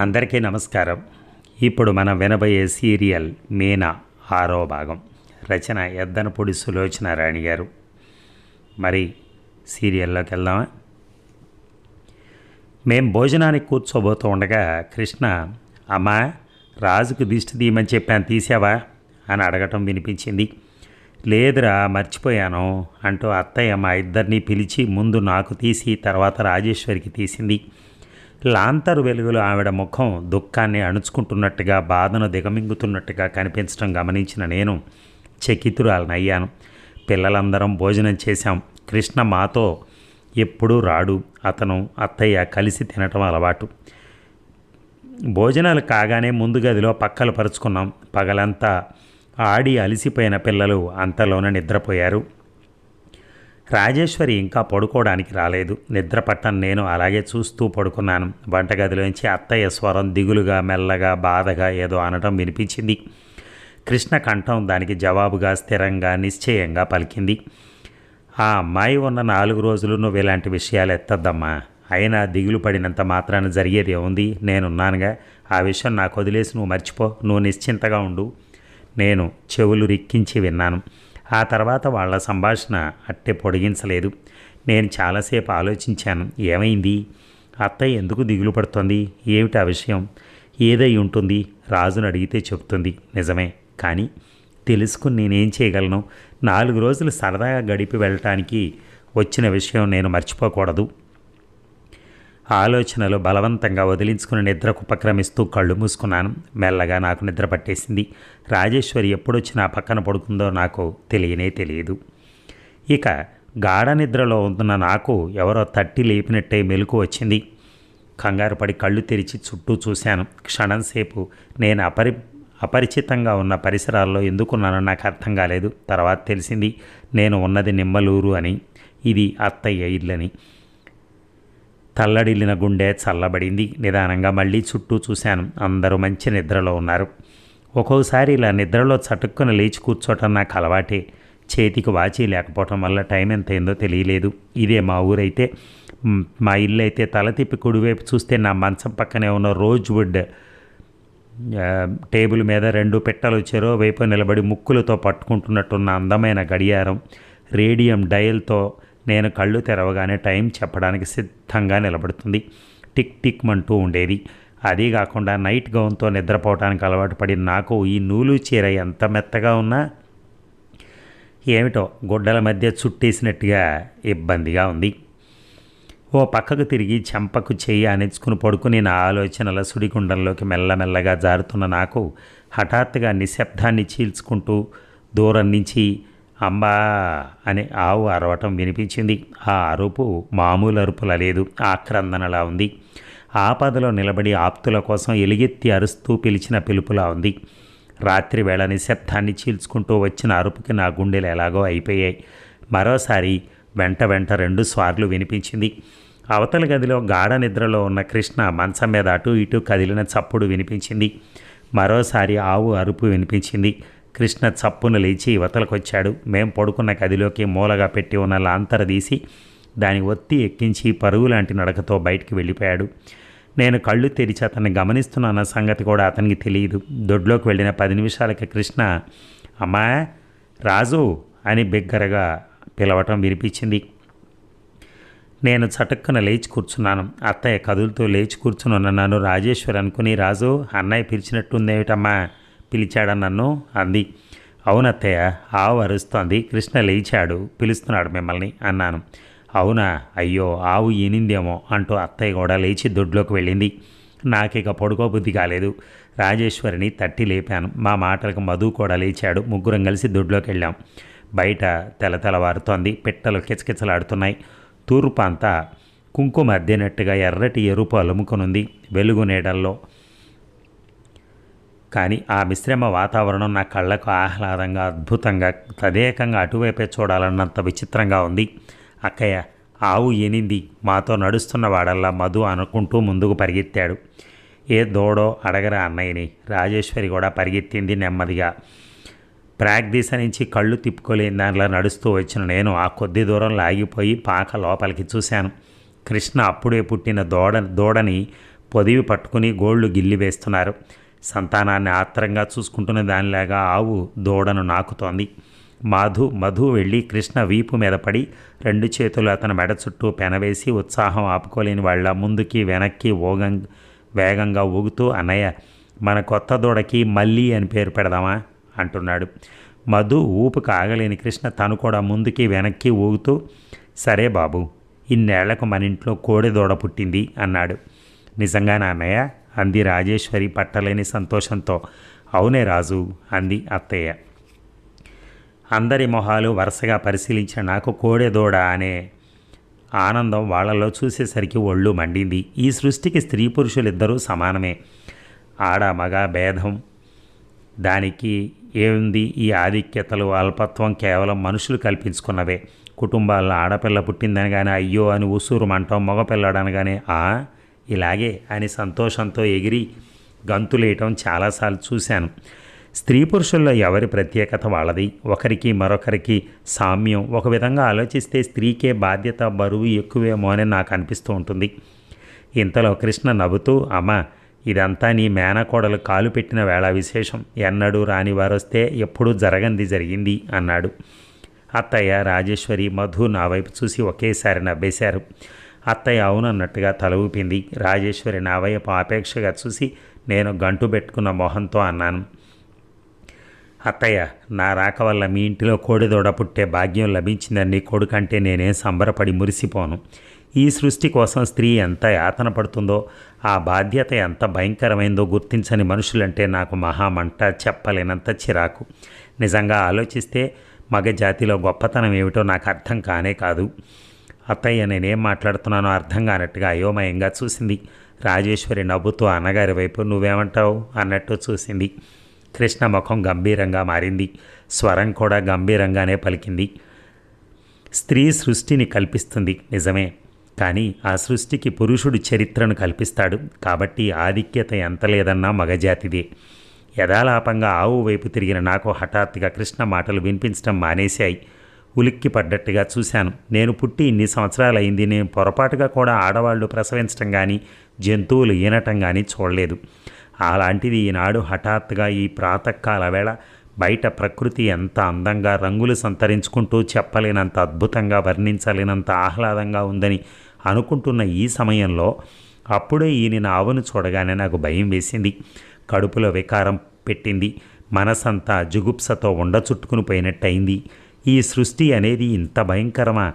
అందరికీ నమస్కారం. ఇప్పుడు మనం వినబోయే సీరియల్ మీనా ఆరో భాగం. రచన ఎద్దనపూడి సులోచన రాణి గారు. మరి సీరియల్లోకి వెళ్దామా? మేం భోజనానికి కూర్చోబోతూ ఉండగా కృష్ణ అమ్మా రాజుకు దిష్టి తీయమని చెప్పాను తీసావా? అని అడగటం వినిపించింది. లేదురా మర్చిపోయాను అంటూ అత్తయ్య మా ఇద్దరిని పిలిచి ముందు నాకు తీసి తర్వాత రాజేశ్వరికి తీసింది. లాంతరు వెలుగులో ఆవిడ ముఖం దుఃఖాన్ని అణుచుకుంటున్నట్టుగా బాధను దిగమింగుతున్నట్టుగా కనిపించడం గమనించిన నేను చకితురాలనయ్యాను. పిల్లలందరం భోజనం చేశాం. కృష్ణ మాతో ఎప్పుడూ రాడు. అతను అత్తయ్య కలిసి తినటం అలవాటు. భోజనాలు కాగానే ముందు గదిలో పక్కలు పరుచుకున్నాం. పగలంతా ఆడి అలిసిపోయిన పిల్లలు అంతలోనే నిద్రపోయారు. రాజేశ్వరి ఇంకా పడుకోవడానికి రాలేదు. నిద్రపట్టం నేను అలాగే చూస్తూ పడుకున్నాను. వంటగదిలోంచి అత్తయ్య స్వరం దిగులుగా మెల్లగా బాధగా ఏదో అనటం వినిపించింది. కృష్ణ కంఠం దానికి జవాబుగా స్థిరంగా నిశ్చయంగా పలికింది. ఆ అమ్మాయి ఉన్న నాలుగు రోజులు నువ్వు ఇలాంటి విషయాలు ఎత్తద్దమ్మా. అయినా దిగులు పడినంత మాత్రాన జరిగేది ఏముంది? నేనున్నానుగా. ఆ విషయం నాకు వదిలేసి నువ్వు మర్చిపో. నువ్వు నిశ్చింతగా ఉండు. నేను చెవులు రిక్కించి విన్నాను. ఆ తర్వాత వాళ్ళ సంభాషణ అట్టే పొడిగించలేదు. నేను చాలాసేపు ఆలోచించాను ఏమైంది? అత్తయ్య ఎందుకు దిగులు పడుతోంది? ఏమిటి ఆ విషయం? ఏదై ఉంటుంది? రాజును అడిగితే చెప్తుంది నిజమే. కానీ తెలుసుకుని నేనేం చేయగలను? నాలుగు రోజులు సరదాగా గడిపి వెళ్ళటానికి వచ్చిన విషయం నేను మర్చిపోకూడదు. ఆలోచనలు బలవంతంగా వదిలించుకుని నిద్రకు ఉపక్రమిస్తూ కళ్ళు మూసుకున్నాను. మెల్లగా నాకు నిద్ర పట్టేసింది. రాజేశ్వరి ఎప్పుడొచ్చి నా పక్కన పడుకుందో నాకు తెలియనే తెలియదు. ఇక గాఢ నిద్రలో ఉంటున్న నాకు ఎవరో తట్టి లేపినట్టే మెలకు వచ్చింది. కంగారు పడి కళ్ళు తెరిచి చుట్టూ చూశాను. క్షణంసేపు నేను అపరి అపరిచితంగా ఉన్న పరిసరాల్లో ఎందుకున్నానో నాకు అర్థం కాలేదు. తర్వాత తెలిసింది నేను ఉన్నది నిమ్మలూరు అని. ఇది అత్తయ్య ఇల్లని. తల్లడిల్లిన గుండె చల్లబడింది. నిదానంగా మళ్ళీ చుట్టూ చూశాను. అందరూ మంచి నిద్రలో ఉన్నారు. ఒక్కోసారి ఇలా నిద్రలో చటుక్కున లేచి కూర్చోవటం నాకు అలవాటే. చేతికి వాచి లేకపోవటం వల్ల టైం ఎంత అయిందో తెలియలేదు. ఇదే మా ఊరైతే. మా ఇల్లు అయితే తల తిప్పి కుడివైపు చూస్తే నా మంచం పక్కనే ఉన్న రోజ్వుడ్ టేబుల్ మీద రెండు పెట్టలు చెరో వైపు నిలబడి ముక్కులతో పట్టుకుంటున్నట్టున్న అందమైన గడియారం రేడియం డయల్తో నేను కళ్ళు తెరవగానే టైం చెప్పడానికి సిద్ధంగా నిలబడుతుంది. టిక్ టిక్ మంటూ ఉండేది. అదీ కాకుండా నైట్ గౌన్తో నిద్రపోవటానికి అలవాటు పడిన నాకు ఈ నూలు చీర ఎంత మెత్తగా ఉన్నా ఏమిటో గుడ్డల మధ్య చుట్టేసినట్టుగా ఇబ్బందిగా ఉంది. ఓ పక్కకు తిరిగి చెంపకు చెయ్యి అణించుకుని పడుకుని నా ఆలోచనల సుడిగుండంలోకి మెల్లమెల్లగా జారుతున్న నాకు హఠాత్తుగా నిశ్శబ్దాన్ని చీల్చుకుంటూ దూరం నుంచి అంబా అని ఆవు అరవటం వినిపించింది. ఆ అరుపు మామూలు అరుపుల లేదు. ఆక్రందనలా ఉంది. ఆపదలో నిలబడి ఆప్తుల కోసం ఎలుగెత్తి అరుస్తూ పిలిచిన పిలుపులా ఉంది. రాత్రి వేళ నిశ్శబ్దాన్ని చీల్చుకుంటూ వచ్చిన అరుపుకి నా గుండెలు ఎలాగో అయిపోయాయి. మరోసారి వెంట వెంట రెండు స్వార్లు వినిపించింది. అవతల గదిలో గాఢ నిద్రలో ఉన్న కృష్ణ మంచం మీద అటు ఇటు కదిలిన చప్పుడు వినిపించింది. మరోసారి ఆవు అరుపు వినిపించింది. కృష్ణ చప్పున లేచి ఇవతలకొచ్చాడు మేం పడుకున్న గదిలోకి మూలగా పెట్టి ఉన్న లాంతర తీసి దాని ఒత్తి ఎక్కించి పరుగు లాంటి నడకతో బయటికి వెళ్ళిపోయాడు. నేను కళ్ళు తెరిచి అతన్ని గమనిస్తున్నాన్న సంగతి కూడా అతనికి తెలియదు. దొడ్లోకి వెళ్ళిన పది నిమిషాలకి కృష్ణ అమ్మా రాజు అని బిగ్గరగా పిలవటం వినిపించింది. నేను చటుక్కున లేచి కూర్చున్నాను. అత్తయ్య కదులుతూ లేచి కూర్చుని ఉన్న నన్ను రాజేశ్వర్ అనుకుని రాజు అన్నయ్య పిలిచినట్టుందేమిటమ్మా? పిలిచాడా నన్ను? అంది. అవునత్తయ్య ఆవు అరుస్తోంది. కృష్ణ లేచాడు. పిలుస్తున్నాడు మిమ్మల్ని అన్నాను. అవునా? అయ్యో ఆవు ఈనిందేమో అంటూ అత్తయ్య కూడా లేచి దొడ్లోకి వెళ్ళింది. నాకిక పడుకోబుద్ధి కాలేదు. రాజేశ్వరిని తట్టి లేపాను. మా మాటలకు మధు కూడా లేచాడు. ముగ్గురం కలిసి దొడ్లోకి వెళ్ళాం. బయట తెలతెలవారుతోంది పిట్టలు కిచకిచలాడుతున్నాయి. తూర్పు అంతా కుంకుమ అద్దినట్టుగా ఎర్రటి ఎరుపు అలుముకొనుంది. వెలుగు నీడల్లో కానీ ఆ మిశ్రమ వాతావరణం నా కళ్ళకు ఆహ్లాదంగా అద్భుతంగా తదేకంగా అటువైపే చూడాలన్నంత విచిత్రంగా ఉంది. అక్కయ్య ఆవు ఎనింది. మాతో నడుస్తున్న వాడల్లా మధు అనుకుంటూ ముందుకు పరిగెత్తాడు. ఏ దూడో అడగరా అన్నయ్యని. రాజేశ్వరి కూడా పరిగెత్తింది నెమ్మదిగా. ప్రాగ్దీస నుంచి కళ్ళు తిప్పుకోలేని దానిలా నడుస్తూ వచ్చిన నేను ఆ కొద్ది దూరం లాగిపోయి పాక లోపలికి చూశాను. కృష్ణ అప్పుడే పుట్టిన దోడ దూడని పొదివి పట్టుకుని గోళ్ళు గిల్లి వేస్తున్నారు. సంతానాన్ని ఆత్రంగా చూసుకుంటున్న దానిలాగా ఆవు దూడను నాకుతోంది. మాధు మధు వెళ్ళి కృష్ణ వీపు మీద పడి రెండు చేతులు అతని మెడ చుట్టూ పెనవేసి ఉత్సాహం ఆపుకోలేని వాళ్ళ ముందుకి వెనక్కి ఓగం వేగంగా ఊగుతూ అన్నయ్య మన కొత్త దూడకి మళ్ళీ అని పేరు పెడదామా? అంటున్నాడు. మధు ఊపు కాగలేని కృష్ణ తను కూడా ముందుకి వెనక్కి ఊగుతూ సరే బాబు ఇన్నేళ్ళకు మన ఇంట్లో కోడి దూడ పుట్టింది అన్నాడు. నిజంగా నాన్నయ్య అంది రాజేశ్వరి పట్టలేని సంతోషంతో. అవునే రాజు అంది అత్తయ్య. అందరి మొహాలు వరుసగా పరిశీలించిన నాకు కోడెదోడ అనే ఆనందం వాళ్ళలో చూసేసరికి ఒళ్ళు మండింది. ఈ సృష్టికి స్త్రీ పురుషులిద్దరూ సమానమే. ఆడ మగ భేదం. దానికి ఏముంది? ఈ ఆధిక్యతలు అల్పత్వం కేవలం మనుషులు కల్పించుకున్నవే. కుటుంబాల్లో ఆడపిల్ల పుట్టిందని కానీ అయ్యో అని ఉసూరు మంటం మగపిల్లడనగానే ఆ? ఇలాగే అని సంతోషంతో ఎగిరి గంతులేయటం చాలాసార్లు చూశాను. స్త్రీ పురుషుల్లో ఎవరి ప్రత్యేకత వాళ్ళది? ఒకరికి మరొకరికి సామ్యం? ఒక విధంగా ఆలోచిస్తే స్త్రీకే బాధ్యత బరువు ఎక్కువేమో అని నాకు అనిపిస్తూ ఉంటుంది. ఇంతలో కృష్ణ నవ్వుతూ అమ్మ ఇదంతా నీ మేనకోడలు కాలు పెట్టిన వేళ విశేషం. ఎన్నడూ రాని వారొస్తే ఎప్పుడూ జరగంది జరిగింది అన్నాడు. అత్తయ్య రాజేశ్వరి మధు నా వైపు చూసి ఒకేసారి నవ్వేశారు. అత్తయ్య అవునన్నట్టుగా తల ఊపింది రాజేశ్వరి నా వైపు ఆపేక్షగా చూసి నేను గంటు పెట్టుకున్న మొహంతో అన్నాను. అత్తయ్య నా రాక వల్ల మీ ఇంటిలో కోడిదోడ పుట్టే భాగ్యం లభించిందని నీ కొడుకంటే నేనే సంబరపడి మురిసిపోను. ఈ సృష్టి కోసం స్త్రీ ఎంత యాతన పడుతుందో ఆ బాధ్యత ఎంత భయంకరమైందో గుర్తించని మనుషులంటే నాకు మహామంట చెప్పలేనంత చిరాకు. నిజంగా ఆలోచిస్తే మగ జాతిలో గొప్పతనం ఏమిటో నాకు అర్థం కానే కాదు. అత్తయ్య నేనేం మాట్లాడుతున్నానో అర్థం కానట్టుగా అయోమయంగా చూసింది. రాజేశ్వరి నవ్వుతూ అన్నగారి వైపు నువ్వేమంటావు? అన్నట్టు చూసింది. కృష్ణ ముఖం గంభీరంగా మారింది. స్వరం కూడా గంభీరంగానే పలికింది. స్త్రీ సృష్టిని కల్పిస్తుంది నిజమే. కానీ ఆ సృష్టికి పురుషుడు చరిత్రను కల్పిస్తాడు. కాబట్టి ఆధిక్యత ఎంత లేదన్నా మగజాతిదే. యథాలాపంగా ఆవు వైపు తిరిగిన నాకు హఠాత్తుగా కృష్ణ మాటలు వినిపించడం మానేశాయి. ఉలిక్కి పడ్డట్టుగా చూశాను. నేను పుట్టి ఇన్ని సంవత్సరాలు అయింది నేను పొరపాటుగా కూడా ఆడవాళ్ళు ప్రసవించటం కానీ జంతువులు ఈనటం కానీ చూడలేదు. అలాంటిది ఈనాడు హఠాత్తుగా ఈ ప్రాతకాల వేళ బయట ప్రకృతి ఎంత అందంగా రంగులు సంతరించుకుంటూ చెప్పలేనంత అద్భుతంగా వర్ణించలేనంత ఆహ్లాదంగా ఉందని అనుకుంటున్న ఈ సమయంలో అప్పుడే ఈయన ఆవును చూడగానే నాకు భయం వేసింది. కడుపులో వికారం పెట్టింది. మనసంతా జుగుప్సతో ఉండ చుట్టుకుని పోయినట్టయింది. ఈ సృష్టి అనేది ఇంత భయంకరమా?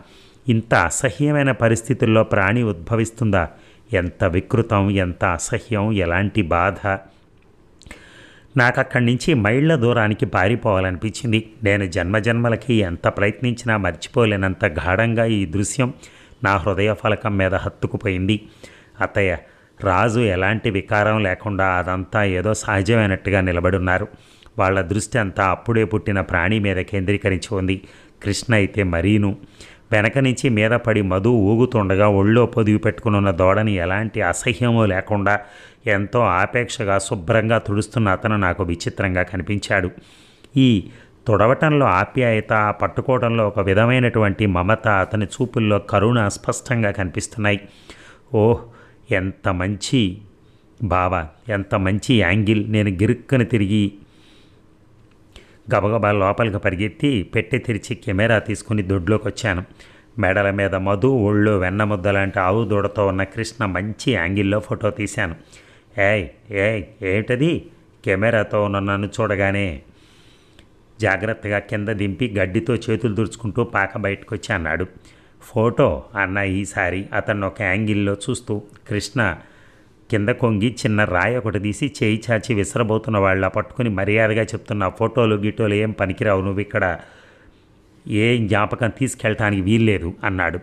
ఇంత అసహ్యమైన పరిస్థితుల్లో ప్రాణి ఉద్భవిస్తుందా? ఎంత వికృతం ఎంత అసహ్యం ఎలాంటి బాధ? నాకు అక్కడి నుంచి మైళ్ళ దూరానికి పారిపోవాలనిపించింది. నేను జన్మజన్మలకి ఎంత ప్రయత్నించినా మర్చిపోలేనంత గాఢంగా ఈ దృశ్యం నా హృదయ ఫలకం మీద హత్తుకుపోయింది. అత్తయ్య రాజు ఎలాంటి వికారం లేకుండా అదంతా ఏదో సహజమైనట్టుగా నిలబడున్నారు వాళ్ళ దృష్టి అంతా అప్పుడే పుట్టిన ప్రాణి మీద కేంద్రీకరించి ఉంది. కృష్ణ అయితే మరీను. వెనక నుంచి మీద పడి మధు ఊగుతుండగా ఒళ్ళో పొదివి పెట్టుకున్న దోడని ఎలాంటి అసహ్యమో లేకుండా ఎంతో ఆపేక్షగా శుభ్రంగా తుడుస్తున్న అతను నాకు విచిత్రంగా కనిపించాడు. ఈ తుడవటంలో ఆప్యాయత పట్టుకోవడంలో ఒక విధమైనటువంటి మమత అతని చూపుల్లో కరుణ స్పష్టంగా కనిపిస్తున్నాయి. ఓహ్ ఎంత మంచి బావ ఎంత మంచి యాంగిల్. నేను గిరుక్కని తిరిగి గబగబా లోపలికి పరిగెత్తి పెట్టె తెరిచి కెమెరా తీసుకుని దొడ్లోకి వచ్చాను మెడల మీద మధు ఒళ్ళు వెన్న ముద్ద లాంటి ఆవు దూడతో ఉన్న కృష్ణ మంచి యాంగిల్లో ఫోటో తీశాను. ఏయ్ ఏయ్ ఏమిటది? కెమెరాతో ఉన్న నన్ను చూడగానే జాగ్రత్తగా కింద దింపి గడ్డితో చేతులు తుడుచుకుంటూ పాక బయటకు వచ్చి అన్నాడు ఫోటో అన్న ఈసారి అతన్ని ఒక యాంగిల్లో చూస్తూ కృష్ణ కింద కొంగి చిన్న రాయి ఒకటి తీసి చేయి చాచి విసరబోతున్న వాళ్ళ పట్టుకుని మర్యాదగా చెప్తున్న ఫోటోలు గిటోలు ఏం పనికిరావు నువ్వు ఇక్కడ? ఏ జ్ఞాపకం తీసుకెళ్ళటానికి వీల్లేదు అన్నాడు.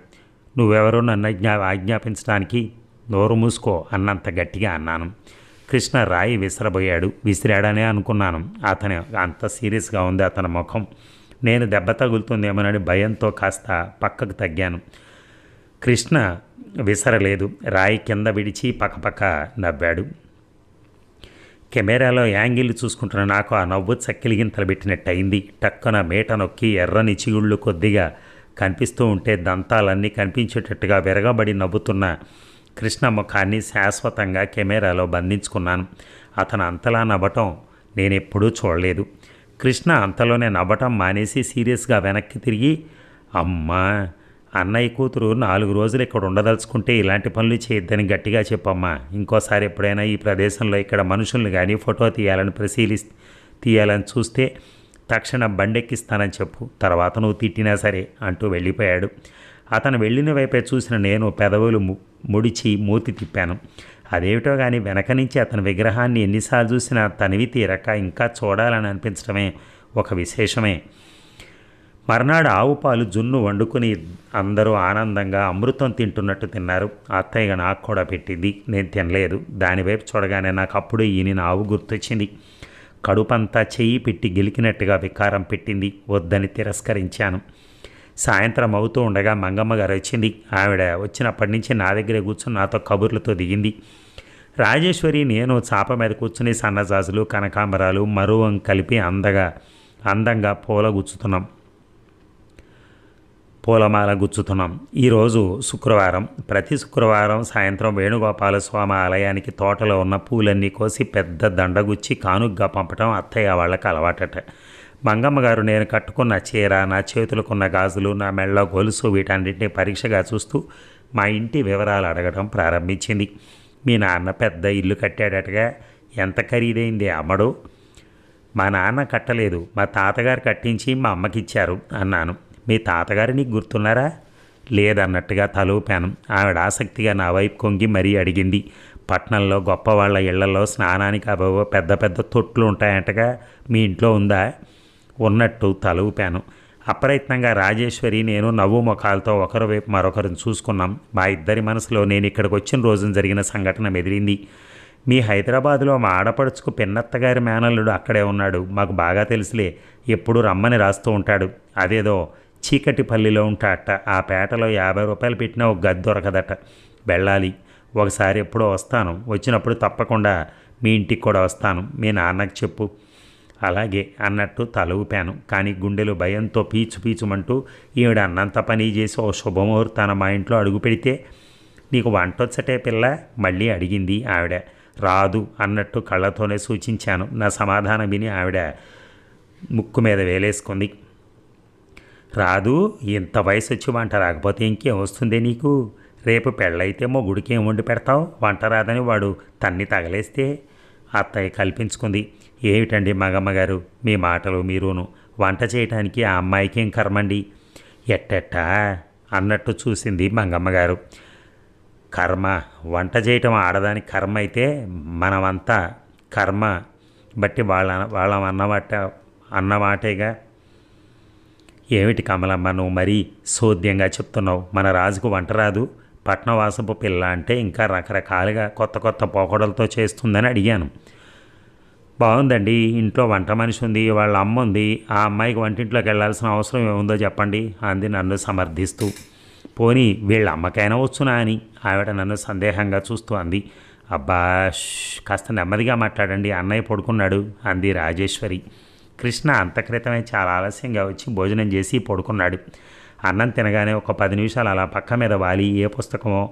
నువ్వెవరో నన్ను జ్ఞా ఆజ్ఞాపించడానికి నోరు మూసుకో అన్నంత గట్టిగా అన్నాను. కృష్ణ రాయి విసిరబోయాడు. విసిరాడనే అనుకున్నాను. అతను అంత సీరియస్గా ఉంది అతని ముఖం. నేను దెబ్బ తగులుతుందేమోనని భయంతో కాస్త పక్కకు తగ్గాను. కృష్ణ విసరలేదు. రాయి కింద విడిచి పక్కపక్క నవ్వాడు. కెమెరాలో యాంగిల్ చూసుకుంటున్న నాకు ఆ నవ్వు చక్కిలిగింతలు పెట్టినట్టు అయింది టక్కన మేట నొక్కి ఎర్రని చిగుళ్ళు కొద్దిగా కనిపిస్తూ ఉంటే దంతాలన్నీ కనిపించేటట్టుగా విరగబడి నవ్వుతున్న కృష్ణ ముఖాన్ని శాశ్వతంగా కెమెరాలో బంధించుకున్నాను. అతను అంతలా నవ్వటం నేనెప్పుడూ చూడలేదు. కృష్ణ అంతలోనే నవ్వటం మానేసి సీరియస్గా వెనక్కి తిరిగి అమ్మా అన్నయ్య కూతురు నాలుగు రోజులు ఇక్కడ ఉండదలుచుకుంటే ఇలాంటి పనులు చేయొద్దని గట్టిగా చెప్పమ్మా. ఇంకోసారి ఎప్పుడైనా ఈ ప్రదేశంలో ఇక్కడ మనుషుల్ని కానీ ఫోటో తీయాలని పరిశీలి తీయాలని చూస్తే తక్షణ బండెక్కిస్తానని చెప్పు. తర్వాత నువ్వు తిట్టినా సరే అంటూ వెళ్ళిపోయాడు. అతను వెళ్ళిన వైపే చూసిన నేను పెదవులు ముడిచి మూతి తిప్పాను. అదేమిటో కానీ వెనక నుంచి అతని విగ్రహాన్ని ఎన్నిసార్లు చూసినా తనివి తీరక ఇంకా చూడాలని అనిపించడమే ఒక విశేషమే. మర్నాడు ఆవు పాలు జున్ను వండుకుని అందరూ ఆనందంగా అమృతం తింటున్నట్టు తిన్నారు. అత్తయ్య నాకు కూడా పెట్టింది. నేను తినలేదు. దానివైపు చూడగానే నాకు అప్పుడు ఈయన ఆవు గుర్తొచ్చింది. కడుపంతా చెయ్యి పెట్టి గెలికినట్టుగా వికారం పెట్టింది. వద్దని తిరస్కరించాను. సాయంత్రం అవుతూ ఉండగా మంగమ్మ గారు వచ్చింది. ఆవిడ వచ్చినప్పటి నుంచి నా దగ్గరే కూర్చుని నాతో కబుర్లతో దిగింది. రాజేశ్వరి నేను చాప మీద కూర్చుని సన్నజాజులు కనకాంబరాలు మరువం కలిపి అందగా అందంగా పూల గుచ్చుతున్నాం. పూలమాల గుచ్చుతున్నాం. ఈరోజు శుక్రవారం. ప్రతి శుక్రవారం సాయంత్రం వేణుగోపాల స్వామి ఆలయానికి తోటలో ఉన్న పూలన్నీ కోసి పెద్ద దండగుచ్చి కానుగ్గా పంపటం అత్తయ్య వాళ్ళకి అలవాటట. మంగమ్మ గారు నేను కట్టుకున్న చీర నా చేతులకున్న గాజులు నా మెళ్ళ గొలుసు వీటన్నింటినీ పరీక్షగా చూస్తూ మా ఇంటి వివరాలు అడగడం ప్రారంభించింది. మీ నాన్న పెద్ద ఇల్లు కట్టాడటగా ఎంత ఖరీదైంది అమ్మడు? మా నాన్న కట్టలేదు. మా తాతగారు కట్టించి మా అమ్మకి ఇచ్చారు అన్నాను. మీ తాతగారు నీకు గుర్తున్నారా? లేదన్నట్టుగా తలూపాను ఆవిడ ఆసక్తిగా నా వైపు కొంగి మరీ అడిగింది. పట్నంలో గొప్ప వాళ్ళ ఇళ్ళలో స్నానానికి అభవ పెద్ద పెద్ద తొట్లు ఉంటాయంటగా మీ ఇంట్లో ఉందా? ఉన్నట్టు తలూపాను అప్రయత్నంగా రాజేశ్వరి నేను నవ్వు ముఖాలతో ఒకరి వైపు మరొకరిని చూసుకున్నాం. మా ఇద్దరి మనసులో నేను ఇక్కడికి వచ్చిన రోజున జరిగిన సంఘటన మెదిరింది మీ హైదరాబాదులో మా ఆడపడుచుకు పిన్నత్తగారి మేనల్లుడు అక్కడే ఉన్నాడు. మాకు బాగా తెలుసులే. ఎప్పుడు రమ్మని రాస్తూ ఉంటాడు. అదేదో చీకటిపల్లిలో ఉంటాడట. ఆ పేటలో యాభై రూపాయలు పెట్టినా ఒక గది దొరకదట. వెళ్ళాలి. ఒకసారి ఎప్పుడో వస్తాను. వచ్చినప్పుడు తప్పకుండా మీ ఇంటికి కూడా వస్తాను. మీ నాన్నకి చెప్పు. అలాగే అన్నట్టు తల ఊపాను. కానీ గుండెలు భయంతో పీచు పీచుమంటూ ఈవిడ అన్నంత పని చేసి ఓ శుభముహూర్తాన మా ఇంట్లో అడుగు పెడితే నీకు వంటొచ్చటే పిల్ల? మళ్ళీ అడిగింది ఆవిడ. రాదు అన్నట్టు కళ్ళతోనే సూచించాను. నా సమాధానం విని ఆవిడ ముక్కు మీద వేలేసుకుంది. రాదు ఇంత వయసు వచ్చి వంట రాకపోతే ఇంకేం వస్తుంది నీకు? రేపు పెళ్ళైతే మొగుడికి ఏం వండి పెడతావు? వంట రాదని వాడు తన్ని తగలేస్తే? అత్తయ్య కల్పించుకుంది. ఏమిటండి మగమ్మగారు? మీ మాటలు మీరును. వంట చేయటానికి ఆ అమ్మాయికి ఏం కర్మండి? ఎట్టెట్టా? అన్నట్టు చూసింది మంగమ్మ గారు కర్మ. వంట చేయటం ఆడదానికి కర్మ అయితే మనమంతా కర్మ. బట్టి వాళ్ళ వాళ్ళ అన్నమాట అన్నమాటేగా ఏమిటి కమలమ్మ నువ్వు మరీ సోద్యంగా చెప్తున్నావు? మన రాజుకు వంట రాదు. పట్నవాసపు పిల్ల అంటే ఇంకా రకరకాలుగా కొత్త కొత్త పోకడలతో చేస్తుందని అడిగాను. బాగుందండి ఇంట్లో వంట మనిషి ఉంది వాళ్ళ అమ్మ ఉంది. ఆ అమ్మాయికి వంటింట్లోకి వెళ్ళాల్సిన అవసరం ఏముందో చెప్పండి అంది నన్ను సమర్థిస్తూ. పోనీ వీళ్ళ అమ్మకైనా వచ్చునా అని ఆవిడ నన్ను సందేహంగా చూస్తూ అంది. అబ్బా కాస్త నెమ్మదిగా మాట్లాడండి అన్నయ్య పడుకున్నాడు అంది రాజేశ్వరి. కృష్ణ అంతక్రితమే చాలా ఆలస్యంగా వచ్చి భోజనం చేసి పడుకున్నాడు. అన్నం తినగానే ఒక పది నిమిషాలు అలా పక్క మీద వాలి ఏ పుస్తకమో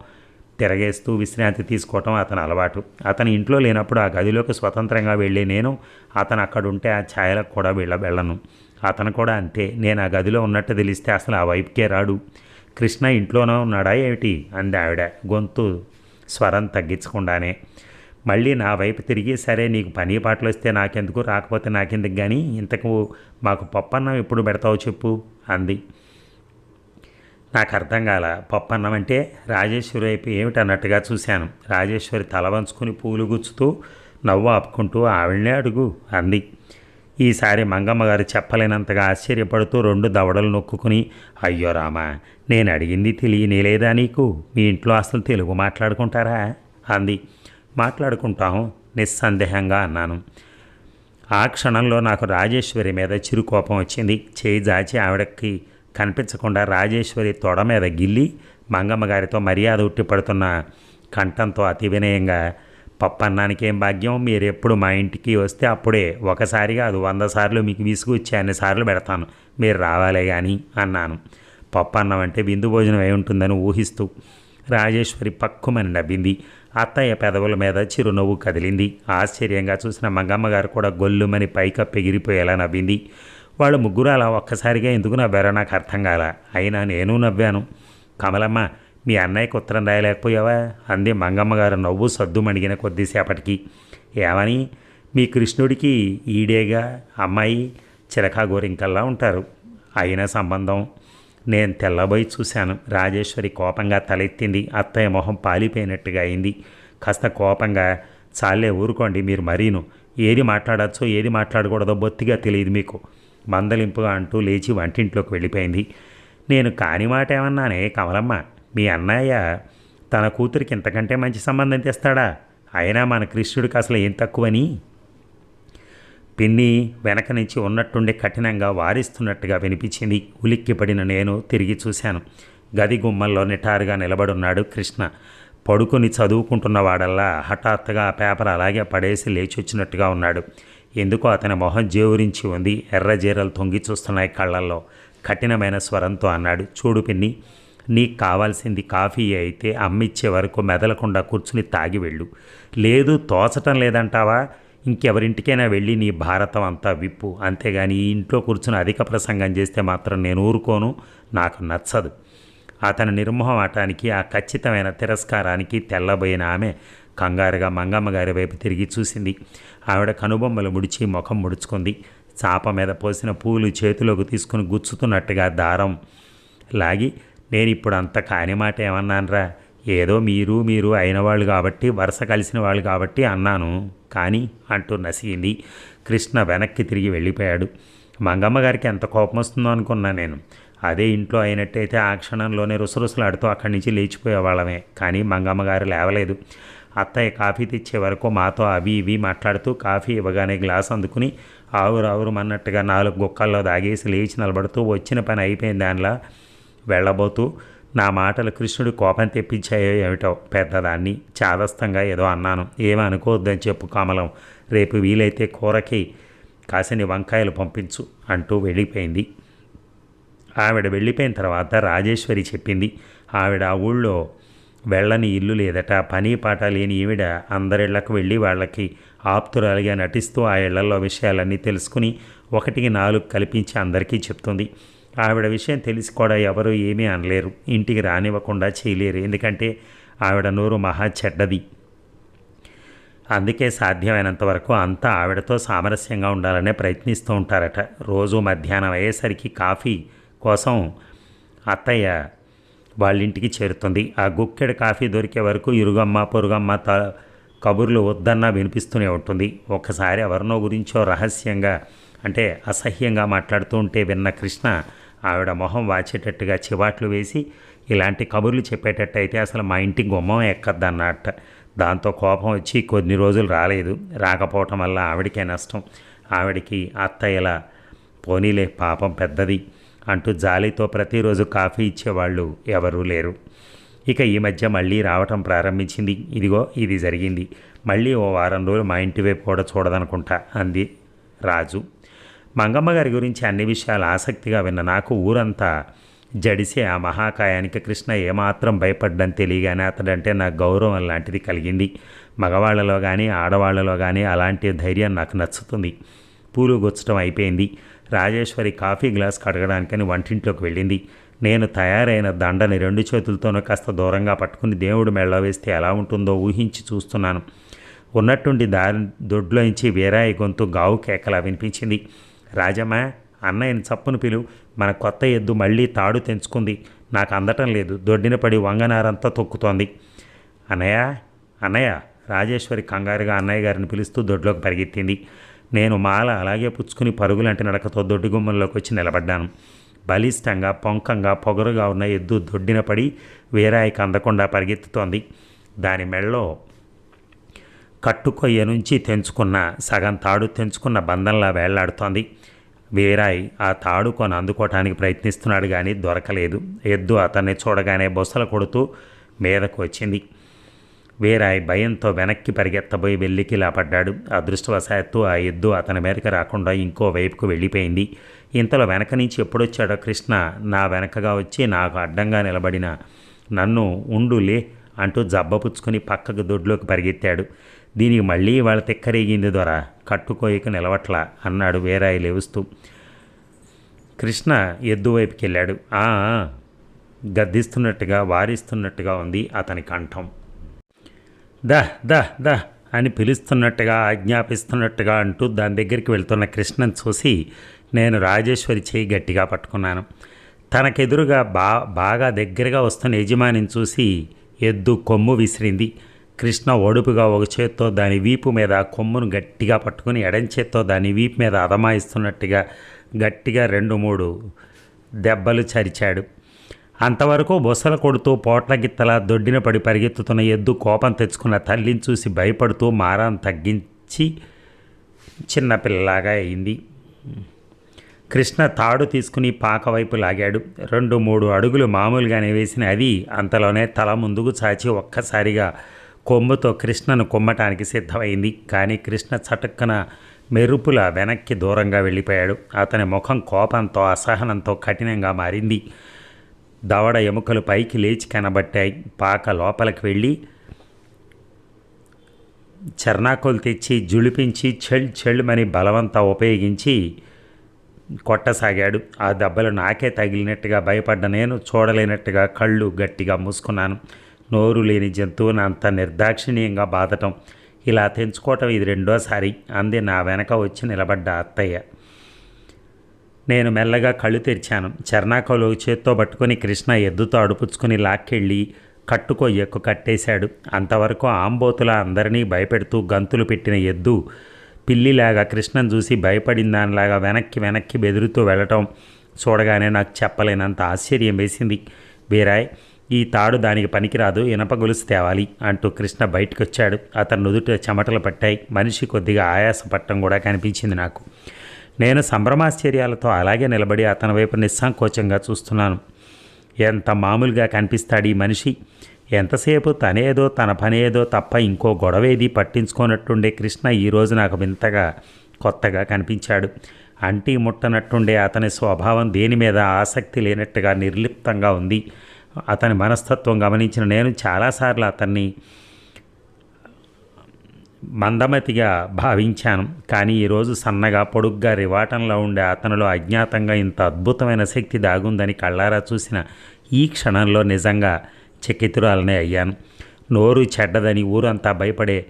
తిరగేస్తూ విశ్రాంతి తీసుకోవటం అతని అలవాటు. అతని ఇంట్లో లేనప్పుడు ఆ గదిలోకి స్వతంత్రంగా వెళ్ళే నేను అతను అక్కడ ఉంటే ఆ ఛాయలకు కూడా వెళ్ళ వెళ్ళను. అతను కూడా అంతే. నేను ఆ గదిలో ఉన్నట్టు తెలిస్తే అసలు ఆ వైపుకే రాడు. కృష్ణ ఇంట్లోనే ఉన్నాడా ఏమిటి? అంది ఆవిడ గొంతు స్వరం తగ్గించకుండానే. మళ్ళీ నా వైపు తిరిగి సరే నీకు పని పాటలు వస్తే నాకెందుకు? రాకపోతే నాకెందుకు కానీ ఇంతకు మాకు పప్పన్నం ఎప్పుడు పెడతావు చెప్పు అంది. నాకు అర్థం కాల పప్పన్నం అంటే రాజేశ్వరి వైపు ఏమిటన్నట్టుగా చూశాను. రాజేశ్వరి తల వంచుకుని పూలు గుచ్చుతూ నవ్వు ఆపుకుంటూ ఆవిడనే అడుగు అంది. ఈసారి మంగమ్మ గారు చెప్పలేనంతగా ఆశ్చర్యపడుతూ రెండు దవడలు నొక్కుని అయ్యో రామా నేను అడిగింది తెలియనేలేదా నీకు? మీ ఇంట్లో అసలు తెలుగు మాట్లాడుకుంటారా? అంది. మాట్లాడుకుంటాం నిస్సందేహంగా అన్నాను. ఆ క్షణంలో నాకు రాజేశ్వరి మీద చిరుకోపం వచ్చింది. చేయి జాచి ఆవిడకి కనిపించకుండా రాజేశ్వరి తొడ మీద గిల్లి మంగమ్మ గారితో మర్యాద ఉట్టిపడుతున్న కంఠంతో అతి వినయంగా పప్పన్నానికి ఏం భాగ్యం? మీరు ఎప్పుడు మా ఇంటికి వస్తే అప్పుడే ఒకసారిగా అది వంద సార్లు మీకు విసుగు వచ్చి అన్ని సార్లు పెడతాను. మీరు రావాలే కానీ అన్నాను. పప్పన్నం అంటే విందు భోజనం అయి ఉంటుందని ఊహిస్తూ రాజేశ్వరి పక్కుమని నవ్వింది. అత్తయ్య పెదవుల మీద చిరునవ్వు కదిలింది. ఆశ్చర్యంగా చూసిన మంగమ్మ గారు కూడా గొల్లుమని పైకప్పు ఎగిరిపోయేలా నవ్వింది. వాళ్ళు ముగ్గురు అలా ఒక్కసారిగా ఎందుకు నవ్వారో నాకు అర్థం కాల. అయినా నేను నవ్వాను. కమలమ్మ మీ అన్నయ్యకు ఉత్తరం రాయలేకపోయావా? అంది మంగమ్మ గారు నవ్వు సద్దు మణిగిన కొద్దిసేపటికి. ఏమని? మీ కృష్ణుడికి ఈడేగా అమ్మాయి చిలకా గోరింకల్లా ఉంటారు. అయిన సంబంధం నేను తెల్లబోయి చూశాను. రాజేశ్వరి కోపంగా తలెత్తింది. అత్తయ్య మొహం పాలిపోయినట్టుగా అయింది. కాస్త కోపంగా చాలే ఊరుకోండి మీరు మరీను. ఏది మాట్లాడచ్చో ఏది మాట్లాడకూడదో బొత్తిగా తెలియదు మీకు. మందలింపుగా అంటూ లేచి వంటింట్లోకి వెళ్ళిపోయింది. నేను కాని మాట ఏమన్నానే కమలమ్మ? మీ అన్నయ్య తన కూతురికి ఇంతకంటే మంచి సంబంధం తెస్తాడా? అయినా మన కృష్ణుడికి అసలు ఏం తక్కువని? పిన్ని వెనక నుంచి ఉన్నట్టుండి కఠినంగా వారిస్తున్నట్టుగా వినిపించింది. ఉలిక్కిపడిన నేను తిరిగి చూశాను. గది గుమ్మల్లో నిటారుగా నిలబడున్నాడు కృష్ణ. పడుకుని చదువుకుంటున్నవాడల్లా హఠాత్తుగా ఆ పేపర్ అలాగే పడేసి లేచి వచ్చినట్టుగా ఉన్నాడు. ఎందుకో అతని మొహం జేవురించి ఉంది. ఎర్రజీరలు తొంగి చూస్తున్నాయి కళ్ళల్లో. కఠినమైన స్వరంతో అన్నాడు. చూడు పిన్ని నీకు కావాల్సింది కాఫీ అయితే అమ్మిచ్చే వరకు మెదలకుండా కూర్చుని తాగి వెళ్ళు. లేదు తోచటం లేదంటావా? ఇంకెవరింటికైనా వెళ్ళి నీ భారతం అంతా విప్పు. అంతేగాని ఈ ఇంట్లో కూర్చుని అధిక ప్రసంగం చేస్తే మాత్రం నేను ఊరుకోను నాకు నచ్చదు. అతని నిర్మోహమాటానికి ఆ ఖచ్చితమైన తిరస్కారానికి తెల్లబోయిన ఆమె కంగారుగా మంగమ్మ గారి వైపు తిరిగి చూసింది. ఆవిడ కనుబొమ్మలు ముడిచి ముఖం ముడుచుకుంది. చాప మీద పోసిన పూలు చేతిలోకి తీసుకుని గుచ్చుతున్నట్టుగా దారం లాగి నేను ఇప్పుడు అంత కాని మాట ఏమన్నానరా? ఏదో మీరు మీరు అయిన వాళ్ళు కాబట్టి వరుస కలిసిన వాళ్ళు కాబట్టి అన్నాను. కానీ అంటూ నసిగింది. కృష్ణ వెనక్కి తిరిగి వెళ్ళిపోయాడు. మంగమ్మ గారికి ఎంత కోపం వస్తుందో అనుకున్నా నేను. అదే ఇంట్లో అయినట్టయితే ఆ క్షణంలోనే రుసరుసలాడుతూ అక్కడి నుంచి లేచిపోయేవాళ్ళమే కానీ మంగమ్మ గారు లేవలేదు. అత్తయ్య కాఫీ తెచ్చే వరకు మాతో అవి ఇవి మాట్లాడుతూ కాఫీ ఇవ్వగానే గ్లాస్ అందుకుని ఆవురు ఆవురు అన్నట్టుగా నాలుగు గుక్కల్లో దాగేసి లేచి నిలబడుతూ వచ్చిన పని అయిపోయిన దానిలా వెళ్ళబోతూ నా మాటలు కృష్ణుడు కోపం తెప్పించాయో ఏమిటో పెద్దదాన్ని చాదస్తంగా ఏదో అన్నాను. ఏమనుకోవద్దని అనుకోవద్దని చెప్పు కమలం. రేపు వీలైతే కూరకి కాసిని వంకాయలు పంపించు అంటూ వెళ్ళిపోయింది. ఆవిడ వెళ్ళిపోయిన తర్వాత రాజేశ్వరి చెప్పింది. ఆవిడ ఆ ఊళ్ళో వెళ్ళని ఇల్లు లేదట. పని పాట లేని ఈవిడ అందరిళ్ళకు వెళ్ళి వాళ్ళకి ఆప్తురాలిగా నటిస్తూ ఆ ఇళ్ళలో విషయాలన్నీ తెలుసుకుని ఒకటికి నాలుగు కల్పించి అందరికీ చెప్తుంది. ఆవిడ విషయం తెలిసి కూడా ఎవరు ఏమీ అనలేరు. ఇంటికి రానివ్వకుండా చేయలేరు. ఎందుకంటే ఆవిడ నోరు మహా చెడ్డది. అందుకే సాధ్యమైనంత వరకు అంతా ఆవిడతో సామరస్యంగా ఉండాలనే ప్రయత్నిస్తూ ఉంటారట. రోజు మధ్యాహ్నం అయ్యేసరికి కాఫీ కోసం అత్తయ్య వాళ్ళ ఇంటికి చేరుతుంది. ఆ గుక్కెడు కాఫీ దొరికే వరకు ఇరుగమ్మ పొరుగమ్మ త కబుర్లు వద్దన్నా వినిపిస్తూనే ఉంటుంది. ఒకసారి ఎవరినో గురించో రహస్యంగా అంటే అసహ్యంగా మాట్లాడుతూ ఉంటే విన్న కృష్ణ ఆవిడ మొహం వాచేటట్టుగా చివాట్లు వేసి ఇలాంటి కబుర్లు చెప్పేటట్టయితే అసలు మా ఇంటి గుమ్మం ఎక్కద్దన్నట్ట. దాంతో కోపం వచ్చి కొన్ని రోజులు రాలేదు. రాకపోవటం వల్ల ఆవిడకే నష్టం. ఆవిడికి అత్తయ్యల పోనీలే పాపం పెద్దది అంటూ జాలితో ప్రతిరోజు కాఫీ ఇచ్చేవాళ్ళు ఎవరూ లేరు. ఇక ఈ మధ్య మళ్ళీ రావటం ప్రారంభించింది. ఇదిగో ఇది జరిగింది. మళ్ళీ ఓ వారం రోజులు మా ఇంటి వైపు కూడా చూడదనుకుంటా అంది రాజు. మంగమ్మ గారి గురించి అన్ని విషయాలు ఆసక్తిగా విన్న నాకు ఊరంతా జడిసే ఆ మహాకాయానికి కృష్ణ ఏమాత్రం భయపడ్డం తెలియగానే అతడంటే నాకు గౌరవం లాంటిది కలిగింది. మగవాళ్ళలో కానీ ఆడవాళ్ళలో కానీ అలాంటి ధైర్యం నాకు నచ్చుతుంది. పూలు గుచ్చటం అయిపోయింది. రాజేశ్వరి కాఫీ గ్లాస్ కడగడానికని వంటింట్లోకి వెళ్ళింది. నేను తయారైన దండని రెండు చేతులతోనూ కాస్త దూరంగా పట్టుకుని దేవుడు మెళ్ళ వేస్తే ఎలా ఉంటుందో ఊహించి చూస్తున్నాను. ఉన్నట్టుండి దారి దొడ్లోంచి వీరాయి గొంతు గావు కేకలా వినిపించింది. రాజమ్మ అన్నయ్యని చప్పును పిలు. మన కొత్త ఎద్దు మళ్ళీ తాడు తెంచుకుంది. నాకు అందటం లేదు. దొడ్డిన పడి వంగనారంతా తొక్కుతోంది. అన్నయ్య అన్నయ్య రాజేశ్వరి కంగారుగా అన్నయ్య గారిని పిలుస్తూ దొడ్లోకి పరిగెత్తింది. నేను మాల అలాగే పుచ్చుకుని పరుగులంటి నడకతో దొడ్డి గుమ్మంలోకి వచ్చి నిలబడ్డాను. బలిష్టంగా పొంకంగా పొగరుగా ఉన్న ఎద్దు దొడ్డిన పడి వేరాయికి అందకుండా పరిగెత్తుతోంది. దాని మెళ్ళలో కట్టుకొయ్య నుంచి తెంచుకున్న సగం తాడు తెంచుకున్న బంధంలా వేళ్ళాడుతోంది. వీరాయ్ ఆ తాడు కొని అందుకోవటానికి ప్రయత్నిస్తున్నాడు కానీ దొరకలేదు. ఎద్దు అతన్ని చూడగానే బొసలు కొడుతూ మీదకు వచ్చింది. వీరాయ్ భయంతో వెనక్కి పరిగెత్తబోయి వెల్లికిలా పడ్డాడు అదృష్టవశాత్తు ఆ ఎద్దు అతని మీదకి రాకుండా ఇంకో వైపుకు వెళ్ళిపోయింది. ఇంతలో వెనక నుంచి ఎప్పుడొచ్చాడో కృష్ణ నా వెనకగా వచ్చి నాకు అడ్డంగా నిలబడిన నన్ను ఉండులే అంటూ జబ్బపుచ్చుకొని పక్కకు దొడ్లోకి పరిగెత్తాడు. దీనికి మళ్ళీ వాళ్ళ తిక్కరేగింది ద్వారా కట్టుకోయక నిలవట్లా అన్నాడు వేరాయి లేవుస్తూ. కృష్ణ ఎద్దు వైపుకి వెళ్ళాడు "ఆ, ఆ." గద్దిస్తున్నట్టుగా వారిస్తున్నట్టుగా ఉంది అతని కంఠం. దా దా దా అని పిలుస్తున్నట్టుగా ఆజ్ఞాపిస్తున్నట్టుగా అంటూ దాని దగ్గరికి వెళ్తున్న కృష్ణను చూసి నేను రాజేశ్వరి చేయి గట్టిగా పట్టుకున్నాను. తనకెదురుగా బా బాగా దగ్గరగా వస్తున్న యజమానిని చూసి ఎద్దు కొమ్ము విసిరింది. కృష్ణ ఒడుపుగా ఒక చేత్తో దాని వీపు మీద కొమ్మును గట్టిగా పట్టుకుని ఎడం చేత్తో దాని వీపు మీద అదమాయిస్తున్నట్టుగా గట్టిగా రెండు మూడు దెబ్బలు చరిచాడు. అంతవరకు బుసలు కొడుతూ పోట్ల గిత్తలా దొడ్డిన పడి పరిగెత్తుతున్న ఎద్దు కోపం తెచ్చుకున్న తల్లిని చూసి భయపడుతూ మారాన్ని తగ్గించి చిన్నపిల్లలాగా అయింది. కృష్ణ తాడు తీసుకుని పాక వైపు లాగాడు. రెండు మూడు అడుగులు మామూలుగానే వేసిన అది అంతలోనే తల ముందుకు చాచి ఒక్కసారిగా కొమ్ముతో కృష్ణను కొమ్మటానికి సిద్ధమైంది. కానీ కృష్ణ చటుక్కన మెరుపుల వెనక్కి దూరంగా వెళ్ళిపోయాడు. అతని ముఖం కోపంతో అసహనంతో కఠినంగా మారింది. దవడ ఎముకలు పైకి లేచి కనబట్టాయి. పాక లోపలికి వెళ్ళి చర్నాకులు తెచ్చి జుళిపించి చెల్ చెళ్ళుమని బలవంతా ఉపయోగించి కొట్టసాగాడు. ఆ దెబ్బలు నాకే తగిలినట్టుగా భయపడ్డ నేను చూడలేనట్టుగా కళ్ళు గట్టిగా మూసుకున్నాను. నోరు లేని జంతువుని అంత నిర్దాక్షిణీయంగా బాధటం. ఇలా తెంచుకోవటం ఇది రెండోసారి. అంది నా వెనక వచ్చి నిలబడ్డ అత్తయ్య. నేను మెల్లగా కళ్ళు తెరిచాను. చర్నాకోలు చేత్తో పట్టుకొని కృష్ణ ఎద్దుతో అడుపుచ్చుకుని లాక్కెళ్ళి కట్టుకో ఎక్కు కట్టేశాడు. అంతవరకు ఆంబోతుల అందరినీ భయపెడుతూ గంతులు పెట్టిన ఎద్దు పిల్లిలాగా కృష్ణను చూసి భయపడిన దానిలాగా వెనక్కి వెనక్కి బెదురుతూ వెళ్ళటం చూడగానే నాకు చెప్పలేనంత ఆశ్చర్యం వేసింది. బీరాయ్ ఈ తాడు దానికి పనికిరాదు ఇనప గొలుసు తేవాలి అంటూ కృష్ణ బయటకొచ్చాడు. అతను నుదుట చెమటలు పట్టాయి. మనిషి కొద్దిగా ఆయాస పట్టం కూడా కనిపించింది నాకు. నేను సంభ్రమాశ్చర్యాలతో అలాగే నిలబడి అతని వైపు నిస్సంకోచంగా చూస్తున్నాను. ఎంత మామూలుగా కనిపిస్తాడు ఈ మనిషి? ఎంతసేపు తనేదో తన పనేదో తప్ప ఇంకో గొడవేది పట్టించుకోనట్టుండే కృష్ణ ఈరోజు నాకు వింతగా కొత్తగా కనిపించాడు. అంటీ ముట్టనట్టుండే అతని స్వభావం దేని మీద ఆసక్తి లేనట్టుగా నిర్లిప్తంగా ఉంది. అతని మనస్తత్వం గమనించిన నేను చాలాసార్లు అతన్ని మందమతిగా భావించాను. కానీ ఈరోజు సన్నగా పొడుగ్గా రివాటంలో ఉండే అతనిలో అజ్ఞాతంగా ఇంత అద్భుతమైన శక్తి దాగుందని కళ్ళారా చూసిన ఈ క్షణంలో నిజంగా చకితురాలనే అయ్యాను. నోరు చెడ్డదని ఊరంతా భయపడే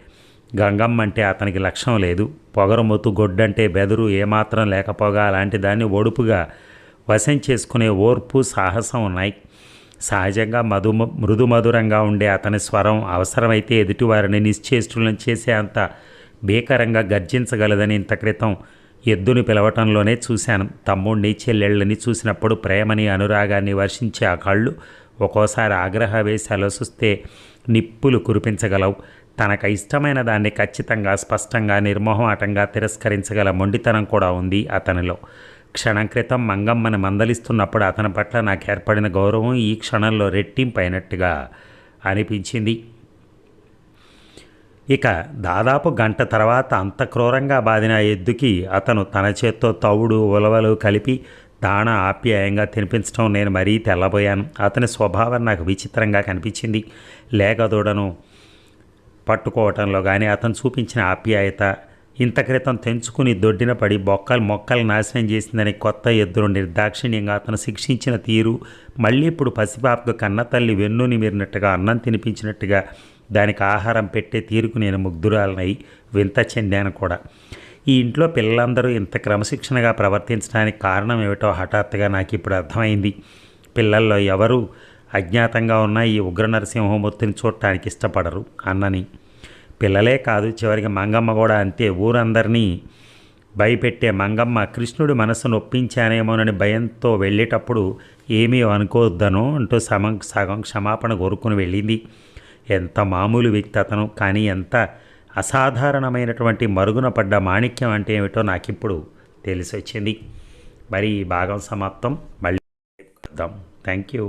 గంగమ్మ అంటే అతనికి లక్ష్యం లేదు. పొగరమొత్తు గొడ్డంటే బెదురు ఏమాత్రం లేకపోగా అలాంటి దాన్ని ఒడుపుగా వశం చేసుకునే ఓర్పు సాహసం ఉన్నాయి. సహజంగా మధు మృదుమధురంగా ఉండే అతని స్వరం అవసరమైతే ఎదుటివారిని నిశ్చేష్టులను చేసే అంత భీకరంగా గర్జించగలదని ఇంత క్రితం ఎద్దుని పిలవటంలోనే చూశాను. తమ్ముడిని చెల్లెళ్ళని చూసినప్పుడు ప్రేమని అనురాగాన్ని వర్షించే ఆ కళ్ళు ఒక్కోసారి ఆగ్రహవేశాలు చూస్తే నిప్పులు కురిపించగలవు. తనకు ఇష్టమైన దాన్ని ఖచ్చితంగా స్పష్టంగా నిర్మోహమాటంగా తిరస్కరించగల మొండితనం కూడా ఉంది అతనిలో. క్షణం క్రితం మంగమ్మని మందలిస్తున్నప్పుడు అతని పట్ల నాకు ఏర్పడిన గౌరవం ఈ క్షణంలో రెట్టింపైనట్టుగా అనిపించింది. ఇక దాదాపు గంట తర్వాత అంత క్రూరంగా బాదిన ఎద్దుకి అతను తన చేత్తో తవుడు ఉలవలు కలిపి దాణ ఆప్యాయంగా తినిపించడం నేను మరీ తెల్లబోయాను. అతని స్వభావం నాకు విచిత్రంగా కనిపించింది. లేగదూడను పట్టుకోవటంలో కానీ అతను చూపించిన ఆప్యాయత ఇంత క్రితం తెంచుకుని దొడ్డిన పడి బొక్కలు మొక్కలు నాశనం చేసిందని కొత్త ఎద్దురు నిర్దాక్షిణ్యంగా అతను శిక్షించిన తీరు మళ్ళీ ఇప్పుడు పసిపాపకు కన్నతల్లి వెన్నుని మీరినట్టుగా అన్నం తినిపించినట్టుగా దానికి ఆహారం పెట్టే తీరుకు నేను ముగ్ధురాలనై వింత చెందాను కూడా. ఈ ఇంట్లో పిల్లలందరూ ఇంత క్రమశిక్షణగా ప్రవర్తించడానికి కారణం ఏమిటో హఠాత్తుగా నాకు ఇప్పుడు అర్థమైంది. పిల్లల్లో ఎవరు అజ్ఞాతంగా ఉన్న ఈ ఉగ్ర నరసింహమూర్తిని చూడటానికి ఇష్టపడరు అన్నని. పిల్లలే కాదు చివరికి మంగమ్మ కూడా అంతే. ఊరందరినీ భయపెట్టే మంగమ్మ కృష్ణుడి మనసును ఒప్పించానేమోనని భయంతో వెళ్ళేటప్పుడు ఏమీ అనుకోవద్దను అంటూ సమం సగం క్షమాపణ కోరుకుని వెళ్ళింది. ఎంత మామూలు వ్యక్తి అతను కానీ ఎంత అసాధారణమైనటువంటి మరుగున పడ్డ మాణిక్యం అంటే ఏమిటో నాకిప్పుడు తెలిసొచ్చింది. మరి ఈ భాగం సమాప్తం. మళ్ళీ థ్యాంక్ యూ